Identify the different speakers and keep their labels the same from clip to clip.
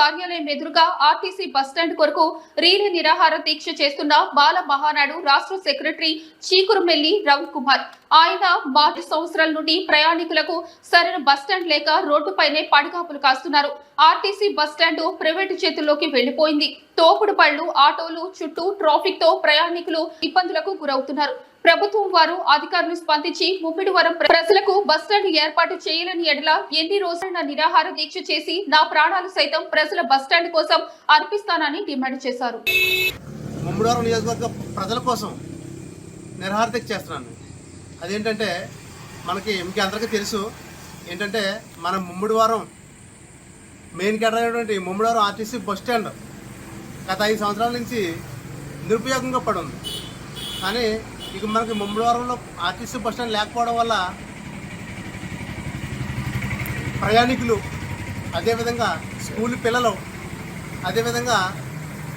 Speaker 1: కార్యాలయం ఎదురుగా RTC bus stand కొరకు రీలే నిరాహార దీక్ష చేస్తున్న బాల మహానాడు రాష్ట్ర సెక్రటరీ చీకురుమెల్లి రవికుమార్ ఆయన మార్చి సంవత్సరాల నుండి ప్రయాణికులకు సరైన బస్టాండ్ లేక రోడ్డుపైనే పడిగాపులు కాస్తున్నారు. ఆర్టీసీ బస్టాండ్ ప్రైవేటు చేతుల్లోకి వెళ్ళిపోయింది తోపుడు పళ్ళు ఆటోలు చుట్టూ ట్రాఫిక్తో ప్రయాణికులు ఇబ్బందులకు గురవుతున్నారు. ప్రభుత్వం వారు అధికారులు స్పందించి ముమ్మిడివరం ప్రజలకు బస్టాండ్ ఏర్పాటు చేయలేని ఎడల ఎన్ని రోజులైనా నిరాహార దీక్ష చేసి నా ప్రాణాలు సైతం ప్రజల బస్టాండ్ కోసం అర్పిస్తానని డిమాండ్ చేశారు.
Speaker 2: ముమ్మిడివరం నియోజకవర్గ ప్రజల కోసం నిర్హారతికి చేస్తున్నాను. అదేంటంటే మనకి ఇంకే అందరికీ తెలుసు ఏంటంటే మన ముమ్మిడివారం మెయిన్ కేటర్ అయినటువంటి ఆర్టీసీ బస్ స్టాండ్ గత ఐదు సంవత్సరాల నుంచి నిరుపయోగంగా పడుంది కానీ ఇక మనకి ముమ్మడివారంలో ఆర్టీసీ బస్ స్టాండ్ లేకపోవడం వల్ల ప్రయాణికులు అదేవిధంగా స్కూల్ పిల్లలు అదేవిధంగా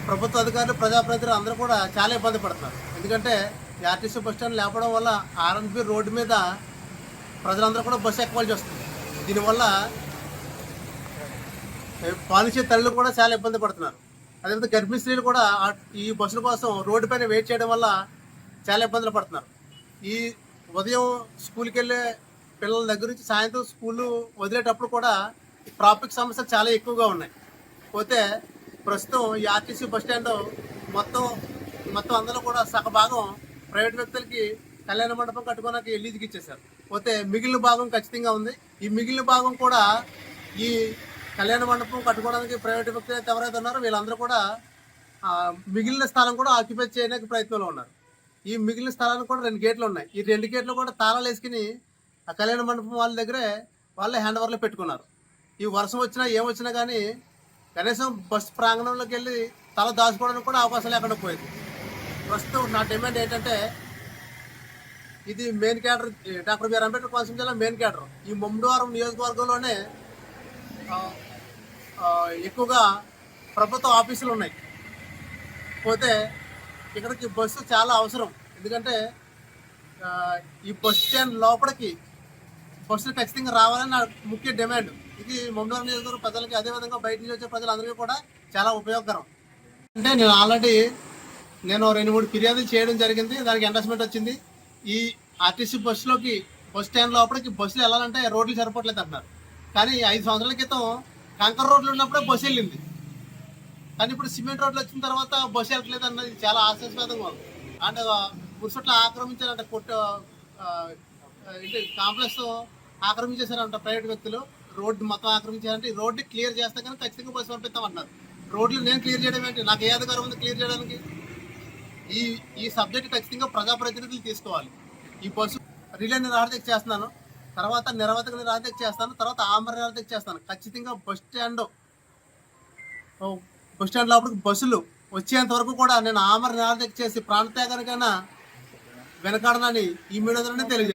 Speaker 2: ప్రభుత్వ అధికారులు ప్రజాప్రతినిధులు అందరూ కూడా చాలా ఇబ్బంది పడుతున్నారు. ఎందుకంటే ఈ ఆర్టీసీ బస్ స్టాండ్ లేకపోవడం వల్ల ఆర్ఎన్బి రోడ్డు మీద ప్రజలందరూ కూడా బస్సు ఎక్కవలసి వస్తుంది. దీనివల్ల ఏ, పాలిచ్చే తల్లులు కూడా చాలా ఇబ్బంది పడుతున్నారు. అదేవిధంగా గర్భిణీ స్త్రీలు కూడా ఈ బస్సుల కోసం రోడ్డు పైన వెయిట్ చేయడం వల్ల చాలా ఇబ్బందులు పడుతున్నారు. ఈ ఉదయం స్కూల్కి వెళ్ళే పిల్లల దగ్గర నుంచి సాయంత్రం స్కూల్ వదిలేటప్పుడు కూడా ట్రాఫిక్ సమస్యలు చాలా ఎక్కువగా ఉన్నాయి. పోతే ప్రస్తుతం ఈ ఆర్టీసీ బస్ స్టాండ్ మొత్తం మొత్తం అందులో కూడా సగ భాగం ప్రైవేట్ వ్యక్తులకి కళ్యాణ మండపం కట్టుకోవడానికి లీజుకి ఇచ్చేశారు. పోతే మిగిలిన భాగం ఖచ్చితంగా ఉంది. ఈ మిగిలిన భాగం కూడా ఈ కళ్యాణ మండపం కట్టుకోవడానికి ప్రైవేట్ వ్యక్తులు అయితే ఎవరైతే ఉన్నారో వీళ్ళందరూ కూడా మిగిలిన స్థలం కూడా ఆక్యుపై చేయడానికి ప్రయత్నంలో ఉన్నారు. ఈ మిగిలిన స్థలానికి కూడా రెండు గేట్లు ఉన్నాయి. ఈ రెండు గేట్లు కూడా తాళాలు వేసుకుని ఆ కళ్యాణ మండపం వాళ్ళ దగ్గరే వాళ్ళే హ్యాండ్ ఓవర్లో పెట్టుకున్నారు. ఈ వర్షం వచ్చినా ఏం వచ్చినా కానీ కనీసం బస్ ప్రాంగణంలోకి వెళ్ళి తల దాచుకోవడానికి కూడా అవకాశం లేకుండా పోయింది. ప్రస్తుతం నా డిమాండ్ ఏంటంటే ఇది main cadre doctor BR Ambedkar Konaseema జిల్లా మెయిన్ క్యాడర్. ఈ ముమ్మడివారం నియోజకవర్గంలోనే ఎక్కువగా ప్రభుత్వ ఆఫీసులు ఉన్నాయి. పోతే ఇక్కడికి బస్సు చాలా అవసరం. ఎందుకంటే ఈ బస్ స్టాండ్ లోపలికి బస్సులు ఖచ్చితంగా రావాలని నా ముఖ్య డిమాండ్. ఇది ముమ్మడివారం నియోజకవర్గ ప్రజలకి అదేవిధంగా బయట నుంచి వచ్చే ప్రజలందరికీ కూడా చాలా ఉపయోగకరం. అంటే నేను ఆల్రెడీ నేను రెండు మూడు ఫిర్యాదులు చేయడం జరిగింది. దానికి ఎండర్స్మెంట్ వచ్చింది. ఈ ఆర్టీసీ బస్సులోకి బస్ స్టాండ్ లోపలికి బస్సులు వెళ్ళాలంటే రోడ్లు సరిపోవట్లేదు అంటున్నారు. కానీ ఐదు సంవత్సరాల క్రితం కంకర్ రోడ్లు ఉన్నప్పుడే బస్సు వెళ్ళింది. కానీ ఇప్పుడు సిమెంట్ రోడ్లు వచ్చిన తర్వాత బస్సు వెళ్ళట్లేదు అన్నది చాలా ఆశాస్పదంగా అండ్ ముసట్లో ఆక్రమించారంట కొట్ట కాంప్లెక్స్ ఆక్రమించేశారంట ప్రైవేట్ వ్యక్తులు. రోడ్డు మొత్తం ఆక్రమించారంటే. ఈ రోడ్డు క్లియర్ చేస్తే కానీ ఖచ్చితంగా బస్సు పంపిస్తామన్నారు రోడ్లు నేను క్లియర్ చేయడం ఏంటి? నాకు ఏ అధికారం ఉంది క్లియర్ చేయడానికి? ఈ ఈ సబ్జెక్ట్ ఖచ్చితంగా ప్రజాప్రతినిధులు తీసుకోవాలి. ఈ బస్సు రిలే నిరాధక చేస్తున్నాను. తర్వాత నిరవధిక నిరాధక చేస్తాను. తర్వాత ఆమర నిరాధక చేస్తాను. ఖచ్చితంగా బస్ స్టాండ్ బస్ స్టాండ్ లోపలికి బస్సులు వచ్చేంత వరకు కూడా నేను ఆమరణ నిరాధక చేసి ప్రాణత్యాగానికైనా వెనకాడనని ఈ మీడియా ద్వారా తెలియజేస్తాను